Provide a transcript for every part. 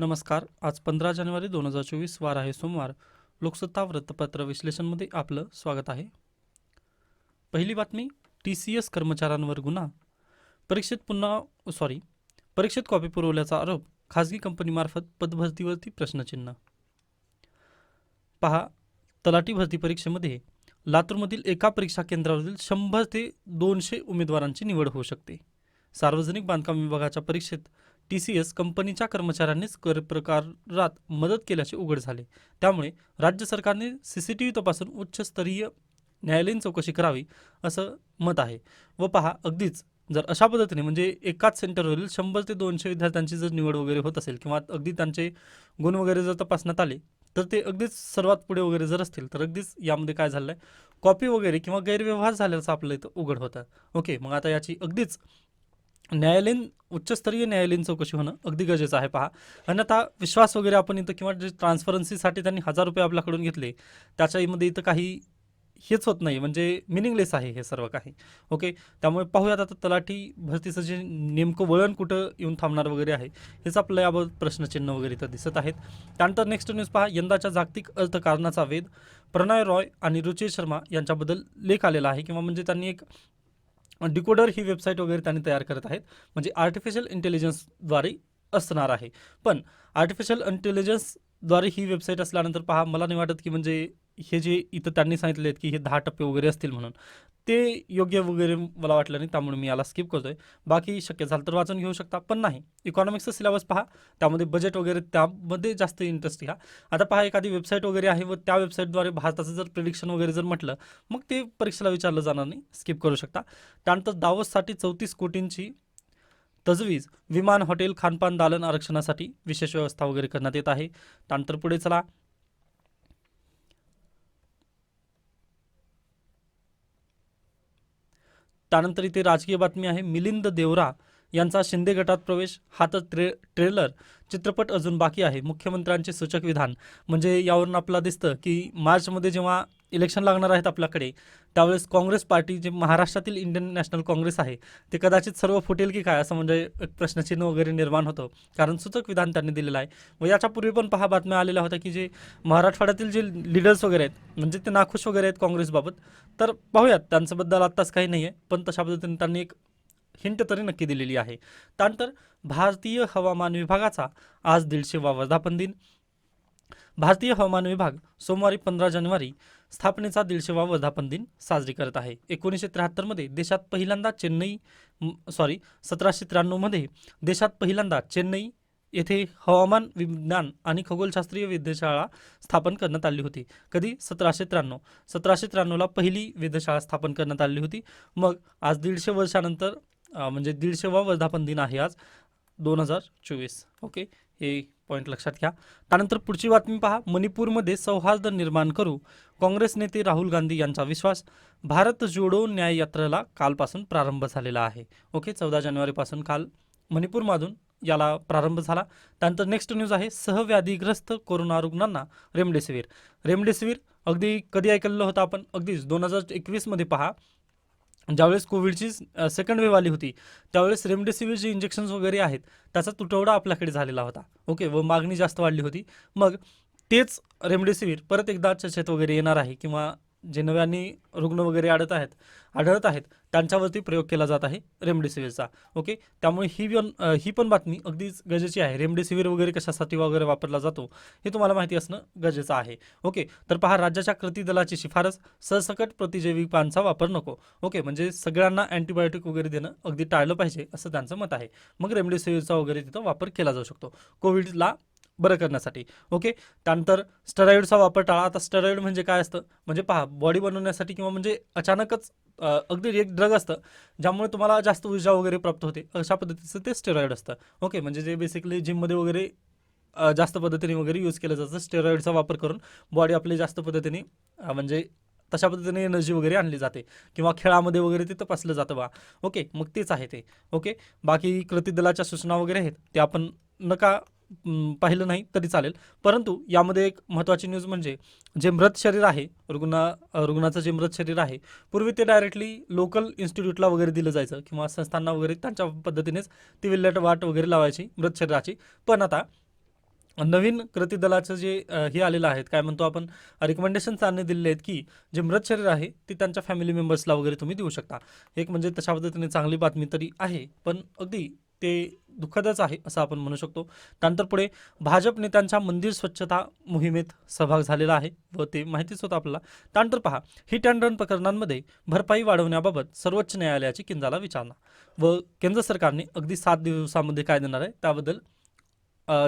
नमस्कार. आज पंधरा जानेवारी दोन हजार चोवीस वार आहे सोमवार. लोकसत्ता वृत्तपत्र विश्लेषणमध्ये आपलं स्वागत आहे. पहिली बातमी टी सी एस कर्मचाऱ्यांवर गुन्हा. परीक्षेत पुन्हा सॉरी परीक्षेत कॉपी पुरवल्याचा आरोप खाजगी कंपनीमार्फत पदभरतीवरती प्रश्नचिन्ह. पहा तलाठी भरती परीक्षेमध्ये लातूरमधील एका परीक्षा केंद्रावरील शंभर ते दोनशे उमेदवारांची निवड होऊ शकते. सार्वजनिक बांधकाम विभागाच्या परीक्षेत टी सी एस कंपनीच्या कर्मचाऱ्यांनीच कर प्रकारात मदत केल्याचे उघड झाले. त्यामुळे राज्य सरकारने सी सी टी व्ही तपासून उच्चस्तरीय न्यायालयीन चौकशी करावी असं मत आहे. व पहा अगदीच जर अशा पद्धतीने म्हणजे एकाच सेंटरवरील शंभर ते दोनशे विद्यार्थ्यांची जर निवड वगैरे होत असेल किंवा अगदी त्यांचे गुण वगैरे जर तपासण्यात आले तर ते अगदीच सर्वात पुढे वगैरे जर असतील तर अगदीच यामध्ये काय झालं आहे कॉपी वगैरे किंवा गैरव्यवहार झाल्याचं आपलं इथं उघड होतं. ओके मग आता याची अगदीच न्यायालयीन उच्चस्तरीय न्यायालयीन चौकशी होणं अगदी गरजेचं आहे. पहा अन्यथा विश्वास वगैरे आपण इथं किंवा जे ट्रान्सफरन्सीसाठी त्यांनी हजार रुपये आपल्याकडून घेतले त्याच्यामध्ये इथं काही हेच होत नाही म्हणजे मिनिंगलेस आहे हे सर्व काही. ओके त्यामुळे पाहूयात आता तलाठी भरतीचं जे नेमकं वळण कुठं येऊन थांबणार वगैरे आहे हेच आपलं याबाबत प्रश्नचिन्ह वगैरे इथं दिसत आहेत. त्यानंतर नेक्स्ट न्यूज पहा यंदाच्या जागतिक अर्थकारणाचा वेध. प्रणय रॉय आणि रुचिर शर्मा यांच्याबद्दल लेख आलेला आहे किंवा म्हणजे त्यांनी एक डिकोडर ही वेबसाईट वगैरे त्यांनी तयार करत आहेत. म्हणजे आर्टिफिशियल इंटेलिजन्सद्वारे असणार आहे. पण आर्टिफिशियल द्वारे ही वेबसाईट असल्यानंतर पहा मला नाही वाटत की म्हणजे हे जे इथं त्यांनी सांगितले आहेत की हे दहा टप्पे वगैरे असतील म्हणून ते योग्य वगैरे मला वाटलं नाही त्यामुळे मी याला स्किप करतोय. बाकी शक्य झालं तर वाचून घेऊ शकता पण नाही. इकॉनॉमिक्सचा सिलेबस पहा त्यामध्ये बजेट वगैरे त्यामध्ये जास्त इंटरेस्ट घ्या. आता पहा एखादी वेबसाईट वगैरे आहे व त्या वेबसाईटद्वारे भारताचं जर प्रिडिक्शन वगैरे जर म्हटलं मग ते परीक्षेला विचारलं जाणार नाही स्किप करू शकता. त्यानंतर दावससाठी चौतीस कोटींची तजवीज विमान हॉटेल खानपान दालन आरक्षणासाठी विशेष व्यवस्था वगैरे करण्यात येत आहे. त्यानंतर पुढे चला. त्यानंतर इथे राजकीय बातमी आहे. मिलिंद देवरा यांचा शिंदे गटात प्रवेश. हा तर ट्रे ट्रेलर चित्रपट अजून बाकी आहे. मुख्यमंत्र्यांचे सूचक विधान. म्हणजे यावरून आपल्याला दिसतं की मार्चमध्ये जेव्हा इलेक्शन लागणार आहेत आपल्याकडे. त्यावेळेस काँग्रेस पार्टी जे महाराष्ट्रातील इंडियन नॅशनल काँग्रेस आहे ते कदाचित सर्व फुटेल की काय असं म्हणजे एक प्रश्नचिन्ह वगैरे निर्माण होतं. कारण सूचक विधान त्यांनी दिलेलं आहे. व याच्यापूर्वी पण पहा बातम्या आलेल्या होत्या की जे मराठवाड्यातील जे लिडर्स वगैरे आहेत म्हणजे ते नाखुश वगैरे आहेत काँग्रेसबाबत तर पाहूयात त्यांच्याबद्दल आत्ताच काही नाही आहे पण तशा पद्धतीने त्यांनी एक हिंट तरी नक्की दिलेली आहे. त्यानंतर भारतीय हवामान विभागाचा आज दीडशेवा वर्धापन दिन. भारतीय हवामान विभाग सोमवारी पंधरा जानेवारी स्थापनेचा दीडशेवा वर्धापन दिन साजरी करत आहे. एकोणीसशे त्र्याहत्तरमध्ये देशात पहिल्यांदा चेन्नई सॉरी सतराशे त्र्याण्णवमध्ये देशात पहिल्यांदा चेन्नई येथे हवामान विज्ञान आणि खगोलशास्त्रीय वेधशाळा स्थापन करण्यात आली होती. कधी? सतराशे त्र्याण्णव. सतराशे त्र्याण्णवला पहिली वेधशाळा स्थापन करण्यात आली होती. मग आज दीडशे वर्षानंतर म्हणजे दीडशेवा वर्धापन दिन आहे आज दोन हजार चोवीस. ओके? हे पॉईंट लक्षात घ्या. त्यानंतर पुढची बातमी पहा. मणिपूरमध्ये सौहार्द निर्माण करू काँग्रेस नेते राहुल गांधी यांचा विश्वास. भारत जोडो न्याय यात्रेला कालपासून प्रारंभ झालेला आहे. ओके चौदा जानेवारीपासून काल मणिपूरमधून याला प्रारंभ झाला. त्यानंतर नेक्स्ट न्यूज आहे. सहव्याधीग्रस्त कोरोना रुग्णांना रेमडेसिवीर. रेमडेसिवीर अगदी कधी ऐकलेलं होतं आपण? अगदीच दोन हजार एकवीसमध्ये पहा. ज्यावेळेस कोविडची सेकंड वेव्ह आली होती त्यावेळेस रेमडेसिवीर जे इंजेक्शन्स वगैरे आहेत त्याचा तुटवडा आपल्याकडे झालेला होता. ओके व मागणी जास्त वाढली होती. मग तेच रेमडेसिवीर परत एकदा चर्चेत वगैरे येणार आहे किंवा जे नव्याने रुग्ण वगैरे आढळत आहेत आढळत आहेत त्यांच्यावरती प्रयोग केला जात आहे रेमडेसिवीरचा. ओके? त्यामुळे ही पण ही पण बातमी अगदीच गरजेची आहे. रेमडेसिवीर वगैरे कशासाठी वगैरे वापरला जातो हे तुम्हाला माहिती असणं गरजेचं आहे. ओके? तर पहा राज्याच्या कृती दलाची शिफारस सरसकट प्रतिजैविकांचा वापर नको. ओके? म्हणजे सगळ्यांना अँटीबायोटिक वगैरे देणं अगदी टाळलं पाहिजे असं त्यांचं मत आहे. मग रेमडेसिवीरचा वगैरे तिथं वापर केला जाऊ शकतो. कोविडला बरं करण्यासाठी. ओके त्यानंतर स्टेरॉइडचा वापर टाळा. आता स्टेरॉइड म्हणजे काय असतं? म्हणजे पहा बॉडी बनवण्यासाठी किंवा म्हणजे अचानकच अगदी एक ड्रग असतं ज्यामुळे तुम्हाला जास्त ऊर्जा वगैरे प्राप्त होते. अशा पद्धतीचं ते स्टेरॉइड असतं. ओके म्हणजे जे बेसिकली जिममध्ये वगैरे जास्त पद्धतीने वगैरे यूज केलं जातं स्टेरॉइडचा वापर करून बॉडी आपली जास्त पद्धतीने म्हणजे तशा पद्धतीने एनर्जी वगैरे आणली जाते. किंवा खेळामध्ये वगैरे ते तपासलं जातं बा. ओके मग तेच आहे ते. ओके बाकी कृती दलाच्या सूचना वगैरे आहेत ते आपण नका पाहिलं नाही तरी चालेल. परंतु यामध्ये एक महत्त्वाची न्यूज म्हणजे जे मृत शरीर आहे रुग्ण रुग्णाचं जे मृत शरीर आहे पूर्वी ते डायरेक्टली लोकल इन्स्टिट्यूटला वगैरे दिलं जायचं किंवा संस्थांना वगैरे त्यांच्या पद्धतीनेच ती विल्हेवाट वाट वगैरे लावायची मृत शरीराची. पण आता नवीन कृती दलाचं जे हे आलेलं आहेत काय म्हणतो आपण रिकमेंडेशन त्यांनी दिलेले आहेत की जे मृत शरीर आहे ते त्यांच्या फॅमिली मेंबर्सला वगैरे तुम्ही देऊ शकता. एक म्हणजे तशा पद्धतीने चांगली बातमी तरी आहे पण अगदी ते दुःखदच आहे असं आपण म्हणू शकतो. त्यानंतर पुढे भाजप नेत्यांच्या मंदिर स्वच्छता मोहिमेत सहभाग झालेला आहे व ते माहितीच होतं आपल्याला. त्यानंतर पहा हिट अँड रन प्रकरणांमध्ये भरपाई वाढवण्याबाबत सर्वोच्च न्यायालयाची केंद्राला विचारणा व केंद्र सरकारने अगदी सात दिवसामध्ये काय देणार आहे त्याबद्दल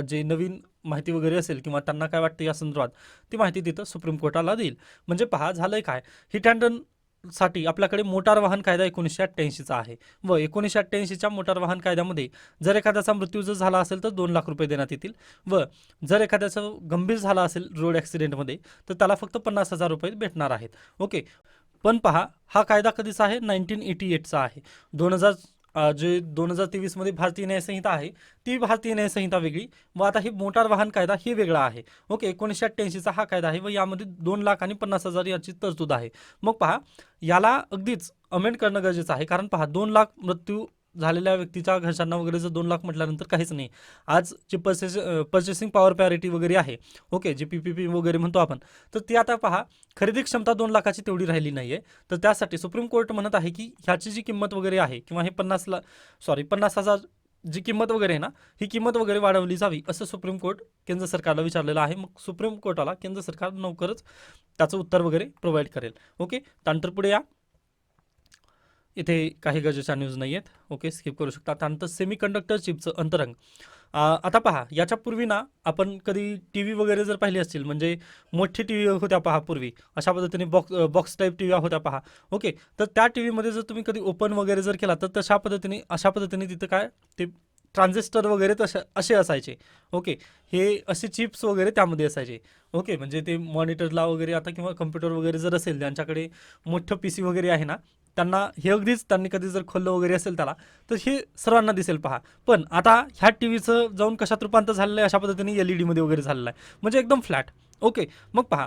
जे नवीन माहिती वगैरे असेल किंवा त्यांना काय वाटतं या संदर्भात ती माहिती तिथं सुप्रीम कोर्टाला देईल. म्हणजे पहा झालंय काय? हिट अँड रन साठी आपल्याकडे मोटार वाहन कायदा एकोणीसशे अठ्ठ्याऐंशीचा आहे. व एकोणीसशे अठ्ठ्याऐंशीच्या मोटार वाहन कायद्यामध्ये जर एखाद्याचा मृत्यू जर झाला असेल तर दोन लाख रुपये देण्यात येतील. व जर एखाद्याचं गंभीर झाला असेल रोड ॲक्सिडेंटमध्ये तर त्याला फक्त पन्नास हजार रुपये भेटणार आहेत. ओके. पण पहा हा कायदा कधीचा आहे? नाईन्टीन एटी एटचा आहे. दोन हजार जे दोन हजार तेवीसमध्ये भारतीय न्यायसंहिता आहे ती भारतीय न्यायसंहिता वेगळी. व आता ही मोटार वाहन कायदा हे वेगळा आहे. ओके एकोणीसशे अठ्ठ्याऐंशीचा हा कायदा आहे व यामध्ये दोन लाख आणि पन्नास हजार याची तरतूद आहे. मग पहा याला अगदीच अमेंड करणं गरजेचं आहे. कारण पहा दोन लाख मृत्यू झालेल्या व्यक्तीच्या घरच्यांना वगैरे जर दोन लाख म्हटल्यानंतर काहीच नाही. आज जे पर्चेस पर्चेसिंग पॉवर पॅरिटी वगैरे आहे okay J P P P वगैरे म्हणतो आपण तर ती आता पहा खरेदी क्षमता दोन लाखाची तेवढी राहिली नाही आहे तर त्यासाठी सुप्रीम कोर्ट म्हणत आहे की ह्याची जी किंमत वगैरे आहे किंवा हे पन्नास ला सॉरी पन्नास हजार जी किंमत वगैरे आहे ना ही किंमत वगैरे वाढवली जावी असं सुप्रीम कोर्ट केंद्र सरकारला विचारलेलं आहे. मग सुप्रीम कोर्टाला केंद्र सरकार लवकरच त्याचं उत्तर वगैरे प्रोव्हाइड करेल. ओके त्यानंतर पुढे या. इथे काही गरजेच्या न्यूज नाही आहेत. ओके स्किप करू शकता. त्यानंतर सेमी कंडक्टर चिपचं अंतरंग. आता पहा याच्या पूर्वी ना आपण कधी टी व्ही वगैरे जर पाहिली असतील म्हणजे मोठी टी व्ही होत्या पहा पूर्वी. अशा पद्धतीने box box type T V होत्या पहा. ओके तर त्या टी व्हीमध्ये जर तुम्ही कधी ओपन वगैरे जर केला तर तशा पद्धतीने अशा पद्धतीने तिथं काय ते ट्रान्झिस्टर वगैरे तशा असे असायचे. ओके हे असे चिप्स वगैरे त्यामध्ये असायचे. ओके म्हणजे ते मॉनिटरला वगैरे आता किंवा कम्प्युटर वगैरे जर असेल ज्यांच्याकडे मोठं पी सी वगैरे आहे ना त्यांना हे अगदीच त्यांनी कधी जर खोललं वगैरे असेल त्याला तर हे सर्वांना दिसेल पहा. पण आता ह्या टी व्हीचं जाऊन कशात रूपांतर झालेलं आहे अशा पद्धतीने एल ई डीमध्ये वगैरे झालेलं आहे. म्हणजे एकदम फ्लॅट. ओके मग पहा.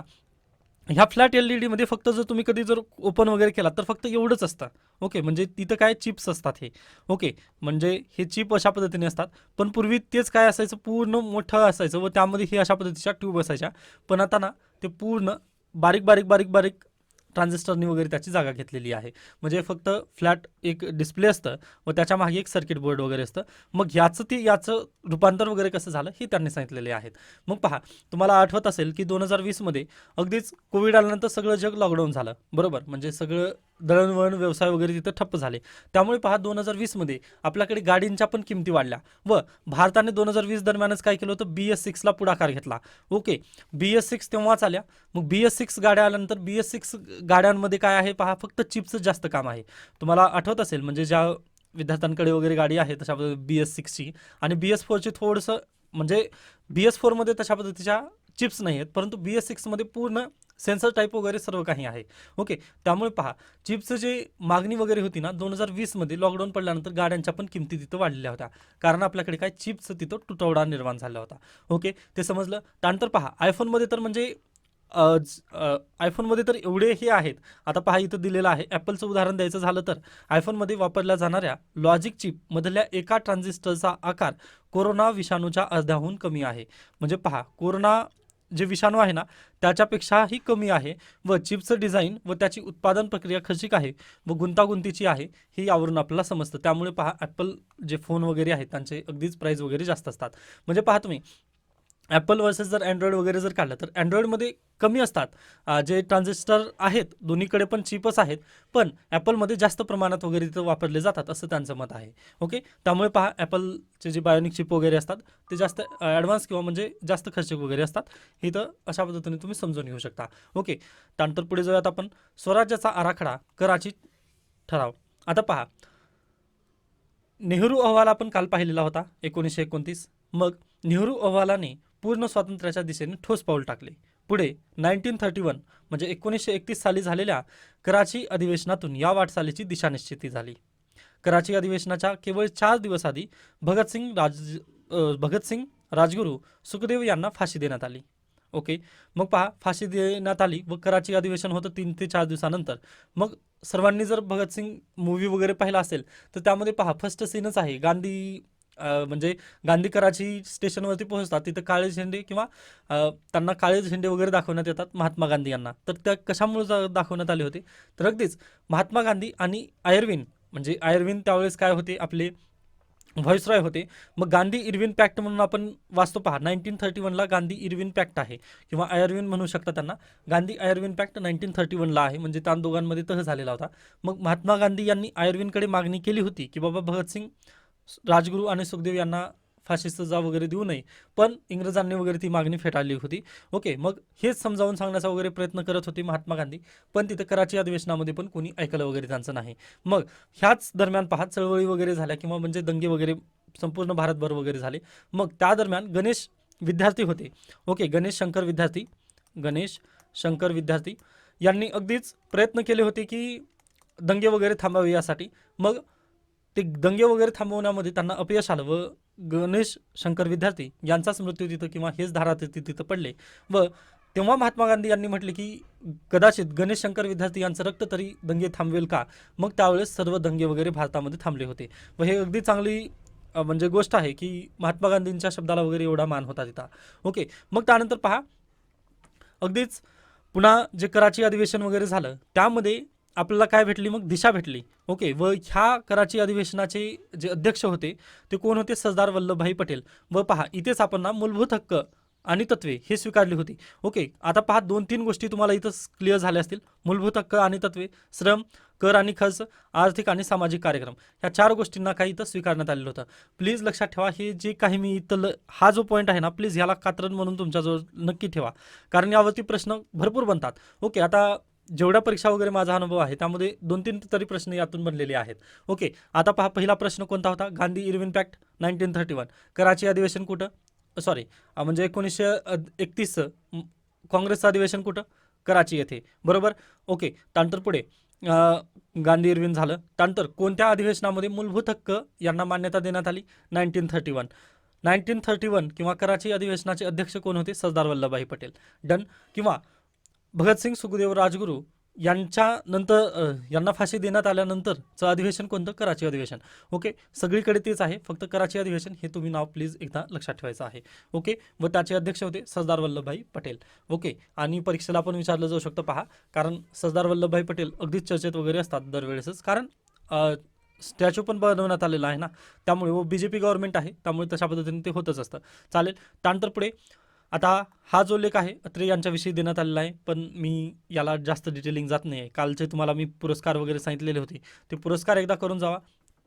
ह्या फ्लॅट एल ई डीमध्ये फक्त जर तुम्ही कधी जर ओपन वगैरे केला तर फक्त एवढंच असतं. ओके म्हणजे तिथं काय चिप्स असतात हे. ओके म्हणजे हे चिप अशा पद्धतीने असतात. पण पूर्वी तेच काय असायचं? पूर्ण मोठं असायचं व त्यामध्ये हे अशा पद्धतीच्या ट्यूब असायच्या. पण आता ना ते पूर्ण बारीक बारीक बारीक बारीक ट्रान्झिस्टरनी वगैरे त्याची जागा घेतलेली आहे. म्हणजे फक्त फ्लॅट एक डिस्प्ले असतं व त्याच्यामागे एक सर्किट बोर्ड वगैरे असतं. मग याचं ते याचं रूपांतर वगैरे कसं झालं हे त्यांनी सांगितलेले आहेत. मग पहा तुम्हाला आठवत असेल की दोन हजार वीसमध्ये अगदीच कोविड आल्यानंतर सगळं जग लॉकडाऊन झालं. बरोबर? म्हणजे सगळं दळणवळण व्यवसाय वगैरे तिथं ठप्प झाले. त्यामुळे पहा दोन हजार वीसमध्ये आपल्याकडे गाडींच्या पण किमती वाढल्या व भारताने दोन हजार वीस दरम्यानच काय केलं होतं? बी एस सिक्सला पुढाकार घेतला. ओके. बी एस सिक्स तेव्हाच आल्या. मग बी एस सिक्स गाड्या आल्यानंतर बी एस सिक्स गाड्यांमध्ये काय आहे पहा फक्त चिप्सच जास्त काम आहे. तुम्हाला आठवत असेल म्हणजे ज्या विद्यार्थ्यांकडे वगैरे गाडी आहे तशा बी एस सिक्सची आणि बी एस फोरची थोडंसं म्हणजे बी एस फोरमध्ये तशा पद्धतीच्या चिप्स नाही आहेत परंतु बी एस सिक्समध्ये पूर्ण सेन्सर टाईप वगैरे सर्व काही आहे. ओके त्यामुळे पहा चिप्सचं जे मागणी वगैरे होती ना दोन हजार वीसमध्ये लॉकडाऊन पडल्यानंतर गाड्यांच्या पण किमती तिथं वाढलेल्या होत्या. कारण आपल्याकडे काय चिप्सचं तिथं तुटवडा निर्माण झाला होता. ओके ते समजलं? त्यानंतर पहा आयफोनमध्ये तर म्हणजे आयफोनमध्ये तर एवढे हे आहेत. आता पहा इथं दिलेलं आहे. ॲपलचं उदाहरण द्यायचं झालं तर आयफोनमध्ये वापरल्या जाणाऱ्या लॉजिक चिपमधल्या एका ट्रान्झिस्टरचा आकार कोरोना विषाणूच्या अर्ध्याहून कमी आहे. म्हणजे पहा कोरोना जे विषाणू आहे ना त्याच्यापेक्षाही कमी आहे व चिपचं डिझाईन व त्याची उत्पादन प्रक्रिया खर्चिक आहे व गुंतागुंतीची आहे हे यावरून आपल्याला समजतं. त्यामुळे पहा ॲपल जे फोन वगैरे आहेत त्यांचे अगदीच प्राईस वगैरे जास्त असतात. म्हणजे पहा तुम्ही ॲपल वर्सेस जर अँड्रॉइड वगैरे जर काढलं तर अँड्रॉइडमध्ये कमी असतात. जे ट्रान्झिस्टर आहेत दोन्हीकडे पण चिपच आहेत. पण ॲपलमध्ये जास्त प्रमाणात वगैरे तिथं वापरले जातात असं त्यांचं मत आहे. ओके त्यामुळे पहा ॲपलचे जे बायोनिक चिप वगैरे असतात ते जास्त ॲडव्हान्स किंवा म्हणजे जास्त खर्चिक वगैरे असतात. हे तर अशा पद्धतीने तुम्ही समजून घेऊ शकता. ओके त्यानंतर पुढे जाऊयात आपण स्वराज्याचा आराखडा कराची ठराव. आता पहा. नेहरू अहवाल आपण काल पाहिलेला होता एकोणीसशे एकोणतीस. मग नेहरू अहवालाने पूर्ण स्वातंत्र्याच्या दिशेने ठोस पाऊल टाकले. पुढे नाईन्टीन थर्टी वन म्हणजे एकोणीसशे एकतीस साली झालेल्या कराची अधिवेशनातून या वाटचालीची दिशा निश्चिती झाली. कराची अधिवेशनाच्या केवळ चार दिवस आधी भगतसिंग राज भगतसिंग राजगुरू सुखदेव यांना फाशी देण्यात आली. ओके मग पहा फाशी देण्यात आली व कराची अधिवेशन होतं तीन ते चार दिवसानंतर. मग सर्वांनी जर भगतसिंग मूवी वगैरे पाहिला असेल तर त्यामध्ये पहा फर्स्ट सीनच आहे गांधी म्हणजे गांधी कराची स्टेशनवरती पोहोचतात तिथं काळे झेंडे किंवा त्यांना काळे झेंडे वगैरे दाखवण्यात येतात महात्मा गांधी यांना. तर त्या कशामुळे जा- दाखवण्यात आले होते? तर अगदीच महात्मा गांधी आणि आयर्विन म्हणजे आयर्विन त्यावेळेस काय होते? आपले व्हॉइसरॉय होते. मग गांधी इरविन पॅक्ट म्हणून आपण वाचतो पहा नाईन्टीन थर्टी वनला गांधी इरविन पॅक्ट आहे. किंवा आयर्विन म्हणू शकता त्यांना. Gandhi Irwin pact nineteen thirty वनला आहे म्हणजे त्या दोघांमध्ये तह झालेला होता. मग महात्मा गांधी यांनी आयर्विनकडे मागणी केली होती की बाबा भगतसिंग राजगुरू आणि सुखदेव यांना फाशीचं जा वगैरे देऊ नये. पण इंग्रजांनी वगैरे ती मागणी फेटाळली होती. ओके मग हेच समजावून सांगण्याचा वगैरे प्रयत्न करत होते महात्मा गांधी. पण तिथं कराची अधिवेशनामध्ये पण कोणी ऐकलं वगैरे त्यांचं नाही. मग ह्याच दरम्यान पहा चळवळी वगैरे झाल्या किंवा म्हणजे दंगे वगैरे संपूर्ण भारतभर वगैरे झाले. मग त्या दरम्यान गणेश विद्यार्थी होते. ओके गणेश शंकर विद्यार्थी गणेश शंकर विद्यार्थी यांनी अगदीच प्रयत्न केले होते की दंगे वगैरे थांबावे यासाठी. मग ते दंगे वगैरे थांबवण्यामध्ये त्यांना अपयश आलं व गणेश शंकर विद्यार्थी यांचाच मृत्यू तिथं किंवा हेच धारा तिथे तिथं पडले. व तेव्हा महात्मा गांधी यांनी म्हटले की कदाचित गणेश शंकर विद्यार्थी यांचं रक्त तरी दंगे थांबवेल का? मग त्यावेळेस सर्व दंगे वगैरे भारतामध्ये थांबले होते. व हे अगदी चांगली म्हणजे गोष्ट आहे की महात्मा गांधींच्या शब्दाला वगैरे एवढा मान होता तिथं. ओके मग त्यानंतर पहा. अगदीच पुन्हा जे कराची अधिवेशन वगैरे झालं त्यामध्ये आपल्याला काय भेटली? मग दिशा भेटली. ओके व ह्या कराची अधिवेशनाचे जे अध्यक्ष होते ते कोण होते? सरदार वल्लभभाई पटेल. व पहा इथेच आपण ना मूलभूत हक्क आणि तत्वे हे स्वीकारली होती. ओके आता पहा दोन तीन गोष्टी तुम्हाला इथं क्लिअर झाल्या असतील. मूलभूत हक्क आणि तत्वे श्रम कर आणि खर्च आर्थिक आणि सामाजिक कार्यक्रम. ह्या चार गोष्टींना काही इथं स्वीकारण्यात आलेलं होतं. प्लीज लक्षात ठेवा हे जे काही मी इथं ल- हा जो पॉईंट आहे ना प्लीज ह्याला कात्रण म्हणून तुमच्याजवळ नक्की ठेवा. कारण यावरती प्रश्न भरपूर बनतात. ओके आता जेवढ्या परीक्षा वगैरे माझा अनुभव आहे त्यामध्ये दोन तीन तरी प्रश्न यातून बनलेले आहेत. ओके आता पहा पहिला प्रश्न कोणता होता? Gandhi Irwin pact nineteen thirty one. Karachi अधिवेशन कुठं? सॉरी म्हणजे एकोणीसशे एकतीस काँग्रेसचं अधिवेशन कुठं? कराची येथे. बरोबर? ओके त्यानंतर पुढे गांधी इरविन झालं. त्यानंतर कोणत्या अधिवेशनामध्ये मूलभूत हक्क यांना मान्यता देण्यात आली? Nineteen thirty one. Nineteen thirty one किंवा कराची अधिवेशनाचे अध्यक्ष कोण होते? सरदार वल्लभभाई पटेल. डन? किंवा भगतसिंग सुखदेव राजगुरू यांच्या नंतर यांना फाशी देण्यात आल्यानंतरचं अधिवेशन कोणतं? कराची अधिवेशन. ओके? सगळीकडे तेच आहे. फक्त कराची अधिवेशन हे तुम्ही नाव प्लीज एकदा लक्षात ठेवायचं आहे. ओके? व त्याचे अध्यक्ष होते सरदार वल्लभभाई पटेल. ओके? आणि परीक्षेला आपण विचारलं जाऊ शकतं पहा. कारण सरदार वल्लभभाई पटेल अगदीच चर्चेत वगैरे असतात दरवेळेसच. कारण स्टॅच्यू पण बनवण्यात आलेला आहे ना. त्यामुळे व बी जे पी गव्हर्नमेंट आहे. त्यामुळे तशा पद्धतीने ते होतच असतं. चालेल. त्यानंतर पुढे आता हा जो लेख आहे अत्रे यांच्याविषयी देण्यात आलेला आहे पण मी याला जास्त डिटेलिंग जात नाही आहे कालचे तुम्हाला मी पुरस्कार वगैरे सांगितलेले होते. ते पुरस्कार एकदा करून जावा.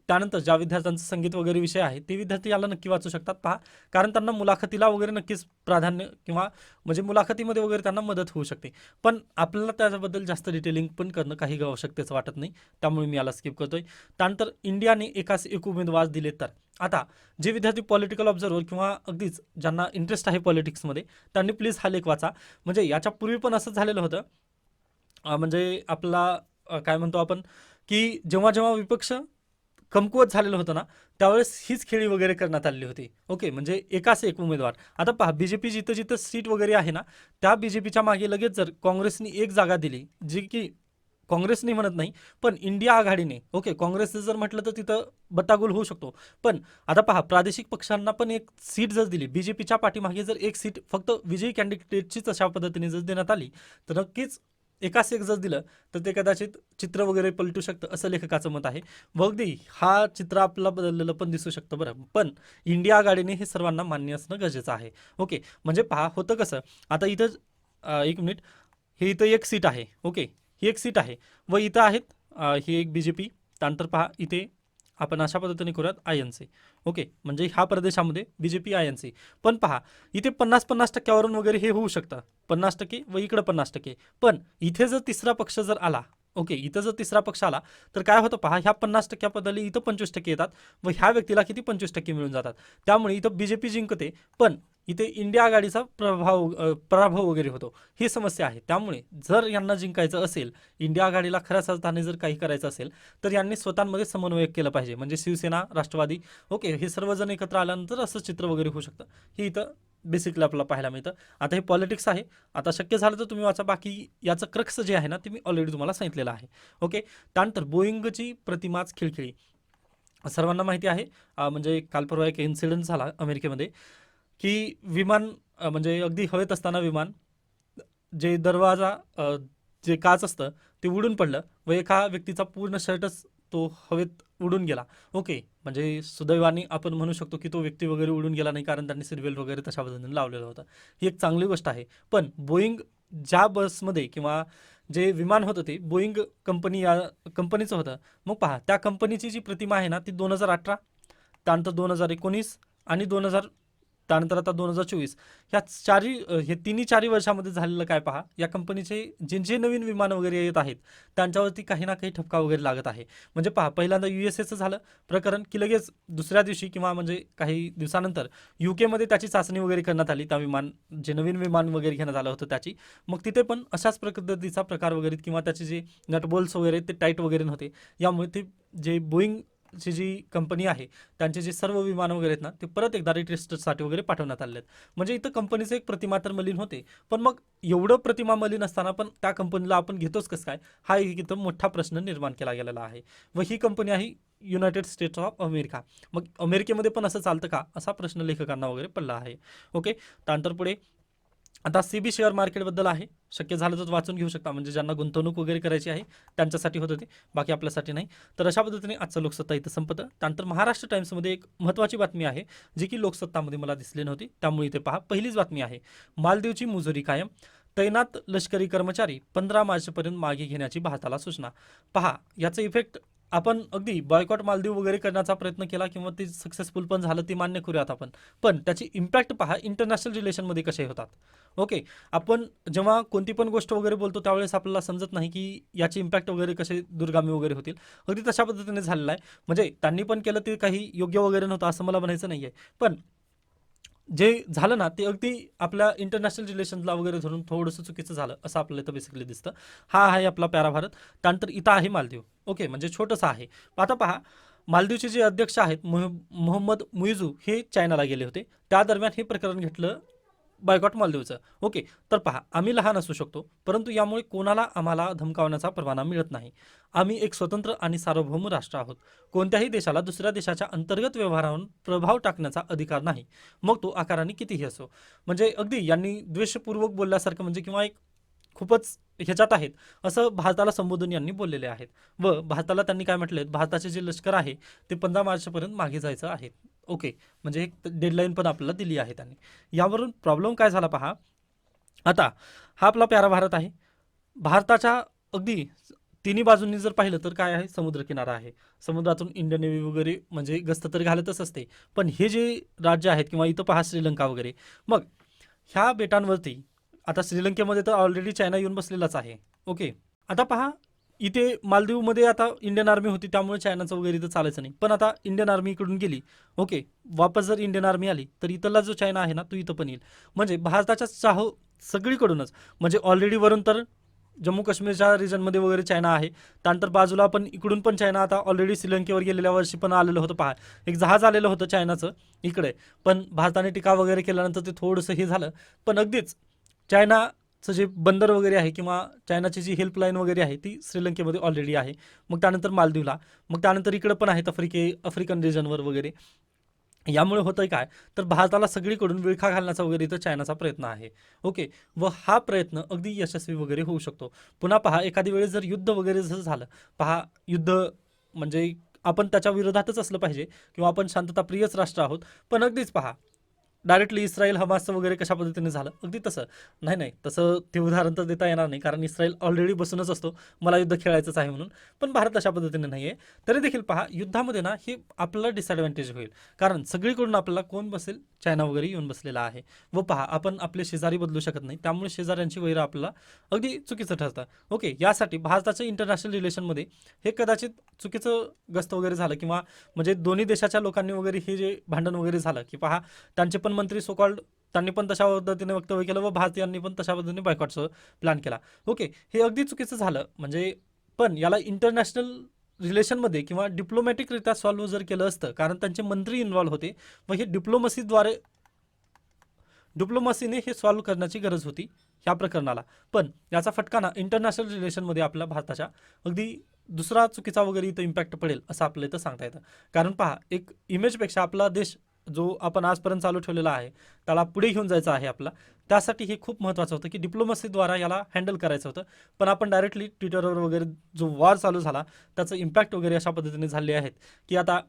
त्यानंतर ज्या विद्यार्थ्यांचं संगीत वगैरे विषय आहे ते विद्यार्थी याला नक्की वाचू शकतात. पहा कारण त्यांना मुलाखतीला वगैरे नक्कीच प्राधान्य किंवा म्हणजे मुलाखतीमध्ये वगैरे त्यांना मदत होऊ शकते. पण आपल्याला त्याच्याबद्दल जास्त डिटेलिंग पण करणं काही आवश्यकतेचं वाटत नाही त्यामुळे मी याला स्किप करतोय. त्यानंतर इंडियाने एकाच एक उमेदवार दिले तर. आता जे विद्यार्थी पॉलिटिकल ऑब्झर्वर किंवा अगदीच ज्यांना इंटरेस्ट आहे पॉलिटिक्समध्ये त्यांनी प्लीज हा लेख वाचा. म्हणजे याच्या पूर्वी पण असंच झालेलं होतं. म्हणजे आपला काय म्हणतो आपण की जेव्हा जेव्हा विपक्ष कमकुवत झालेलं होतं ना त्यावेळेस हीच खेळी वगैरे करण्यात आलेली होती. ओके म्हणजे एकाच एक उमेदवार. आता पहा बी जे पी जिथं जिथं सीट वगैरे आहे ना त्या बी जे पीच्या मागे लगेच जर काँग्रेसनी एक जागा दिली जी की काँग्रेसने म्हणत नाही पण इंडिया आघाडीने ओके काँग्रेसने जर म्हटलं तर तिथं बट्टागोल होऊ शकतो. पण आता पहा प्रादेशिक पक्षांना पण एक सीट जर दिली बी जे पीच्या पाठीमागे जर एक सीट फक्त विजयी कॅन्डिडेटचीच अशा पद्धतीने जर देण्यात आली तर नक्कीच एक जर दिलं तर ते कदाचित चित्र वगैरे पलटू शकतं असं लेखकाचं मत आहे. व अगदी हा चित्र आपला बदललेलं पण दिसू शकतं बरं. पण इंडिया आघाडीने हे सर्वांना मान्य असणं गरजेचं आहे. ओके म्हणजे पहा होतं कसं आता इथं एक मिनिट हे इथं एक सीट आहे. ओके ही एक सीट आहे. व इथं आहेत ही एक बी जे पी. त्यानंतर पहा इथे आपण अशा पद्धतीने करूयात आय एन सी ओके म्हणजे ह्या प्रदेशामध्ये B J P I N C पण पहा इथे पन्नास पन्नास टक्क्यावरून वगैरे हे होऊ शकतं. पन्नास टक्के व इकडं पन्नास टक्के. पण इथे जर तिसरा पक्ष जर आला ओके इथं जर तिसरा पक्ष आला तर काय होतं पहा ह्या पन्नास टक्क्याबद्दल इथं पंचवीस टक्के येतात व ह्या व्यक्तीला किती पंचवीस टक्के मिळून जातात. त्यामुळे इथं बी जे पी जिंकते पण इथे इंडिया आघाडीचा प्रभाव पराभव वगैरे होतो. ही समस्या आहे. त्यामुळे जर यांना जिंकायचं असेल इंडिया आघाडीला खऱ्या अर्थाने जर काही करायचं असेल तर यांनी स्वतःमध्ये समन्वय केलं पाहिजे. म्हणजे शिवसेना राष्ट्रवादी ओके हे सर्वजण एकत्र आल्यानंतर असं चित्र वगैरे होऊ शकतं. हे इथं बेसिकली आपल्याला पाहायला मिळतं. आता हे पॉलिटिक्स आहे. आता शक्य झालं तर तुम्ही वाचा. बाकी याचं क्रक्स जे आहे ना ते मी ऑलरेडी तुम्हाला सांगितलेलं आहे. ओके त्यानंतर बोईंगची प्रतिमाच खिळखिळी. सर्वांना माहिती आहे म्हणजे काल परवा एक इन्सिडेंट झाला अमेरिकेमध्ये की विमान म्हणजे अगदी हवेत असताना विमान जे दरवाजा जे काच असतं ते उडून पडलं व एका व्यक्तीचा पूर्ण शर्टच तो हवेत उडून गेला. ओके. म्हणजे सुदैवाने आपण म्हणू शकतो की तो व्यक्ती वगैरे उडून गेला नाही कारण त्यांनी सिरवेल वगैरे तशा पद्धतीने लावलेला होता. ही एक चांगली गोष्ट आहे. पण बोईंग ज्या बसमध्ये किंवा जे विमान होतं ते बोईंग कंपनी या कंपनीचं होतं. मग पहा त्या कंपनीची जी प्रतिमा आहे ना ती दोन हजार अठरा त्यानंतर दोन हजार एकोणीस आणि दोन हजार त्यानंतर आता दोन हजार चोवीस. ह्या चारी हे तिन्ही चारी वर्षामध्ये झालेलं काय पहा या कंपनीचे जे जे नवीन विमान वगैरे येत आहेत त्यांच्यावरती काही ना काही ठपका वगैरे लागत आहे. म्हणजे पहा पहिल्यांदा यू एस एचं झालं प्रकरण की लगेच दुसऱ्या दिवशी किंवा म्हणजे काही दिवसानंतर यू केमध्ये त्याची चाचणी वगैरे करण्यात आली त्या विमान जे नवीन विमान वगैरे घेण्यात आलं होतं त्याची. मग तिथे पण अशाच पद्धतीचा प्रकार वगैरे किंवा त्याचे जे नटबोल्स वगैरे ते टाईट वगैरे नव्हते. यामुळे ते जे बोईंग ची जी कंपनी आहे त्यांचे जे सर्व विमानं वगैरे आहेत ना ते परत एकदा रिटेस्टसाठी वगैरे पाठवण्यात आले आहेत. म्हणजे इथं कंपनीचं एक प्रतिमा तर मलिन होते पण मग एवढं प्रतिमा मलिन असताना पण त्या कंपनीला आपण घेतोच कसं काय? हा एक इथं मोठा प्रश्न निर्माण केला गेलेला आहे. व ही कंपनी आहे युनायटेड स्टेट्स ऑफ अमेरिका मग अमेरिकेमध्ये पण असं चालतं का? असा प्रश्न लेखकांना वगैरे पडला आहे. ओके? त्यानंतर पुढे आता सी बी शेअर मार्केटबद्दल आहे. शक्य झालं तर वाचून घेऊ शकता. म्हणजे ज्यांना गुंतवणूक वगैरे करायची आहे त्यांच्यासाठी होत होती. बाकी आपल्यासाठी नाही. तर अशा पद्धतीने आजचं लोकसत्ता इथं संपतं. त्यानंतर महाराष्ट्र टाइम्समध्ये एक महत्त्वाची बातमी आहे जी की लोकसत्तामध्ये मला दिसली नव्हती. त्यामुळे इथे पहा पहिलीच बातमी आहे. मालदीवची मुजोरी कायम. तैनात लष्करी कर्मचारी पंधरा मार्चपर्यंत मागे घेण्याची भारताला सूचना. पहा याचा इफेक्ट आपण अगदी बॉयकॉट मालदीव वगैरे करण्याचा प्रयत्न केला किंवा ते सक्सेसफुल पण झालं ते मान्य करूयात आपण. पण त्याची इम्पॅक्ट पहा इंटरनॅशनल रिलेशनमध्ये कसे होतात. ओके. आपण जेव्हा कोणती पण गोष्ट वगैरे बोलतो त्यावेळेस आपल्याला समजत नाही की याचे इम्पॅक्ट वगैरे कसे दुर्गामी वगैरे होतील. अगदी तशा पद्धतीने झालेलं आहे. म्हणजे त्यांनी पण केलं ते काही योग्य वगैरे नव्हतं असं मला म्हणायचं नाही आहे पण जे झालं ना ते अगदी आपल्या इंटरनॅशनल रिलेशनला वगैरे धरून थोडंसं चुकीचं झालं असं आपल्याला इथं बेसिकली दिसतं. हा आहे आपला प्यारा भारत. त्यानंतर इथं आहे मालदीव. ओके म्हणजे छोटंसं आहे. आता पहा मालदीवचे जे अध्यक्ष आहेत मोहम्मद मुइझू हे चायनाला गेले होते. त्या दरम्यान हे प्रकरण घेतलं बायकॉट मालदीवचं. ओके तर पहा आम्ही लहान असू शकतो परंतु यामुळे कोणाला आम्हाला धमकावण्याचा परवाना मिळत नाही. आम्ही एक स्वतंत्र आणि सार्वभौम राष्ट्र आहोत. कोणत्याही देशाला दुसऱ्या देशाच्या अंतर्गत व्यवहारावर प्रभाव टाकण्याचा अधिकार नाही. मग तो आकाराने कितीही असो. म्हणजे अगदी यांनी द्वेषपूर्वक बोलल्यासारखं म्हणजे किंवा एक खूपच ह्याच्यात आहेत असं भारताला संबोधून यांनी बोललेले आहेत. व भारताला त्यांनी काय म्हटले भारताचे जे लष्कर आहे ते पंधरा मार्चपर्यंत मागे जायचं आहे. ओके. म्हणजे एक डेडलाईन पण आपल्याला दिली आहे त्यांनी. यावरून प्रॉब्लेम काय झाला पहा. आता हा आपला प्यारा भारत आहे. भारताच्या अगदी तिन्ही बाजूंनी जर पाहिलं तर काय आहे? समुद्रकिनारा आहे. समुद्रातून इंडियन नेव्ही वगैरे म्हणजे गस्त तर घालतच असते. पण हे जे राज्य आहेत किंवा इथं पहा श्रीलंका वगैरे. मग ह्या बेटांवरती आता श्रीलंकेमध्ये तर ऑलरेडी चायना येऊन बसलेलाच आहे. ओके. आता पहा इथे मालदीवमध्ये आता इंडियन आर्मी होती त्यामुळे चायनाचं वगैरे इथं चालायचं नाही. पण आता इंडियन आर्मी इकडून गेली. ओके वापस जर इंडियन आर्मी आली तर इथला जो चायना आहे ना तो इथं पण येईल. म्हणजे भारताच्या चाहो सगळीकडूनच म्हणजे ऑलरेडी वरून तर जम्मू काश्मीरच्या रिजनमध्ये वगैरे चायना आहे. त्यानंतर बाजूला पण इकडून पण चायना आता ऑलरेडी श्रीलंकेवर गेलेल्या वर्षी पण आलेलं होतं. पहा एक जहाज आलेलं होतं चायनाचं इकडे. पण भारताने टीका वगैरे केल्यानंतर ते थोडंसं हे झालं. पण अगदीच चायना चं जे बंदर वगैरे आहे किंवा चायनाची जी हेल्पलाईन वगैरे आहे ती श्रीलंकेमध्ये ऑलरेडी आहे. मग त्यानंतर मालदीवला. मग त्यानंतर इकडं पण आहेत आफ्रिके आफ्रिकन रिजनवर वगैरे. यामुळे होतंय काय? तर भारताला सगळीकडून विळखा घालण्याचा वगैरे इथं चायनाचा प्रयत्न आहे. ओके? व हा प्रयत्न अगदी यशस्वी वगैरे होऊ शकतो. पुन्हा पहा एखादी वेळेस जर युद्ध वगैरे जर झालं पहा युद्ध म्हणजे आपण त्याच्या विरोधातच असलं पाहिजे किंवा आपण शांतताप्रियच राष्ट्र आहोत. पण अगदीच पहा डायरेक्टली इस्रायल हमासचं वगैरे कशा पद्धतीने झालं? अगदी तसं. नाही नाही. तसं ते उदाहरण तर देता येणार नाही. कारण इस्रायल ऑलरेडी बसूनच असतो. मला युद्ध खेळायचंच आहे म्हणून. पण भारत अशा पद्धतीने नाही आहे तरी देखील पहा युद्धामध्ये ना हे आपलं डिसॲडव्हान्टेज होईल. कारण सगळीकडून आपल्याला कोण बसेल? चायना वगैरे येऊन बसलेला आहे. व पहा आपण आपले शेजारी बदलू शकत नाही. त्यामुळे शेजाऱ्यांची वैर आपल्याला अगदी चुकीचं ठरतं. ओके यासाठी भारताच्या इंटरनॅशनल रिलेशनमध्ये हे कदाचित चुकीचं गस्त वगैरे झालं किंवा म्हणजे दोन्ही देशाच्या लोकांनी वगैरे हे जे भांडण वगैरे झालं की पहा त्यांचे पण मंत्री सोकॉल्ड त्यांनी पण तशा पद्धतीने वक्तव्य केलं व भारतीयांनी पण तशा पद्धतीने बायकॉटचं प्लॅन केला. ओके हे अगदी चुकीचं झालं. म्हणजे पण याला इंटरनॅशनल रिलेशनमध्ये किंवा डिप्लोमॅटिकरित्या सॉल्व्ह जर केलं असतं कारण त्यांचे मंत्री इन्व्हॉल्व्ह होते व हे डिप्लोमसीद्वारे डिप्लोमसीने हे सॉल्व्ह करण्याची गरज होती ह्या प्रकरणाला. पण याचा फटका ना इंटरनॅशनल रिलेशनमध्ये आपल्या भारताच्या अगदी दुसरा चुकीचा वगैरे इथं इम्पॅक्ट पडेल असं आपलं इथं सांगता येतं. कारण पहा एक इमेजपेक्षा आपला देश जो आपण आजपर्यंत चालू ठेवलेला आहे त्याला पुढे घेऊन जायचं आहे आपला. त्यासाठी हे खूप महत्त्वाचं होतं की डिप्लोमसीद्वारा याला हँडल करायचं होतं. पण आपण डायरेक्टली ट्विटरवर वगैरे जो वॉर चालू झाला त्याचं इम्पॅक्ट वगैरे अशा पद्धतीने झाले आहेत की आता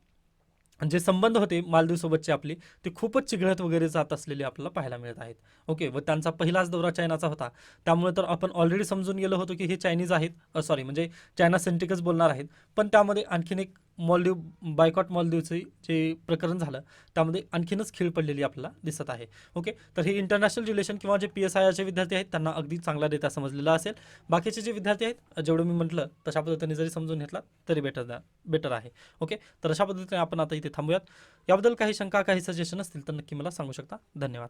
जे संबंध होते मालदीवसोबतचे आपले ते खूपच चिघळत वगैरे जात असलेले आपल्याला पाहायला मिळत आहेत. ओके व त्यांचा पहिलाच दौरा चायनाचा होता. त्यामुळे तर आपण ऑलरेडी समजून गेलो होतो की हे चायनीज आहेत सॉरी म्हणजे चायना सेंट्रिकच बोलणार आहेत. पण त्यामध्ये आणखीन एक मॉलदीव बायकॉट मॉलदीवचे जे प्रकरण झालं त्यामध्ये आणखीनच खीळ पडलेली आपल्याला दिसत आहे. ओके? तर हे इंटरनॅशनल रिलेशन किंवा जे पी एस आयचे विद्यार्थी आहेत त्यांना अगदी चांगला डेटा समजलेला असेल. बाकीचे जे विद्यार्थी आहेत जेवढं मी म्हटलं तशा पद्धतीने जरी समजून घेतला तरी बेटर बेटर आहे. ओके? तर अशा पद्धतीने आपण आता इथे थांबूयात. याबद्दल काही शंका काही सजेशन असतील तर नक्की मला सांगू शकता. धन्यवाद.